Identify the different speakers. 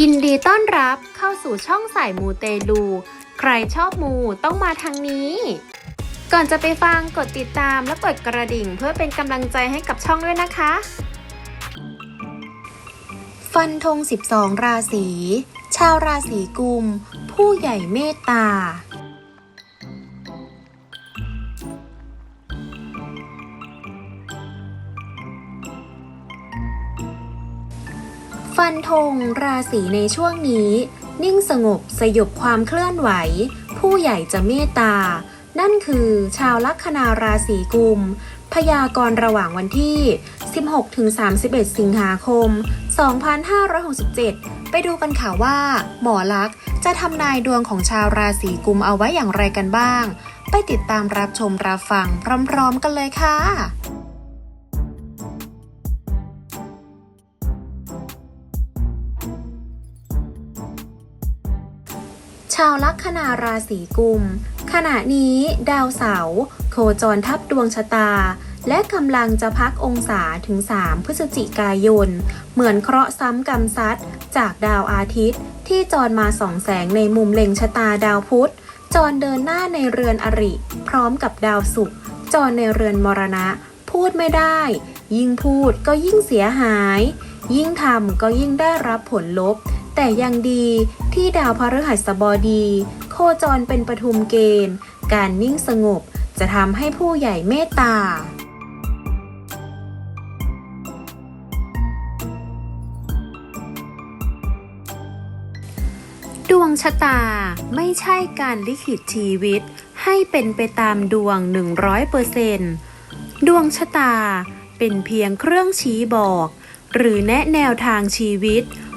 Speaker 1: ยินดีต้อนรับเข้าสู่ช่องสายมูเตลู ใครชอบมูต้องมาทางนี้ ก่อนจะไปฟังกดติดตามและกดกระดิ่งเพื่อเป็นกำลังใจให้กับช่องด้วยนะคะ ฟันธง 12 ราศี ชาวราศีกุม ผู้ใหญ่เมตตา ฟันธงราศีในช่วงนี้ นิ่งสงบสยบความเคลื่อนไหว ผู้ใหญ่จะเมตตา นั่นคือชาวลัคนาราศีกุม พยากรณ์ระหว่างวันที่ 16-31 สิงหาคม 2567 ไปดูกันค่ะว่า หมอลักษ์จะทำนายดวงของชาวราศีกุมเอาไว้อย่างไรกันบ้าง ไปติดตามรับชมรับฟังพร้อมๆกันเลยค่ะ ชาวลัคนาราศีกุม ขณะนี้ดาวเสาร์โคจรทับดวงชะตา และกำลังจะพักองศาถึง 3 พฤศจิกายน เหมือนเคราะห์ซ้ำกรรมซัดจากดาวอาทิตย์ ที่จรมาส่องแสงในมุมเล็งชะตาดาวพุธจรเดินหน้าในเรือนอริ พร้อมกับดาวศุกร์จรในเรือนมรณะ พูดไม่ได้ ยิ่งพูดก็ยิ่งเสียหาย ยิ่งทำก็ยิ่งได้รับผลลบ แต่ยังดีที่ดาวพฤหัสบดี โคจรเป็นปฐุมเกณฑ์ การนิ่งสงบจะทำให้ผู้ใหญ่เมตตาดวงชะตาไม่ใช่การลิขิตชีวิต ให้เป็นไปตามดวง 100%ดวงชะตาเป็นเพียงเครื่องชี้บอก หรือแนะแนวทางชีวิต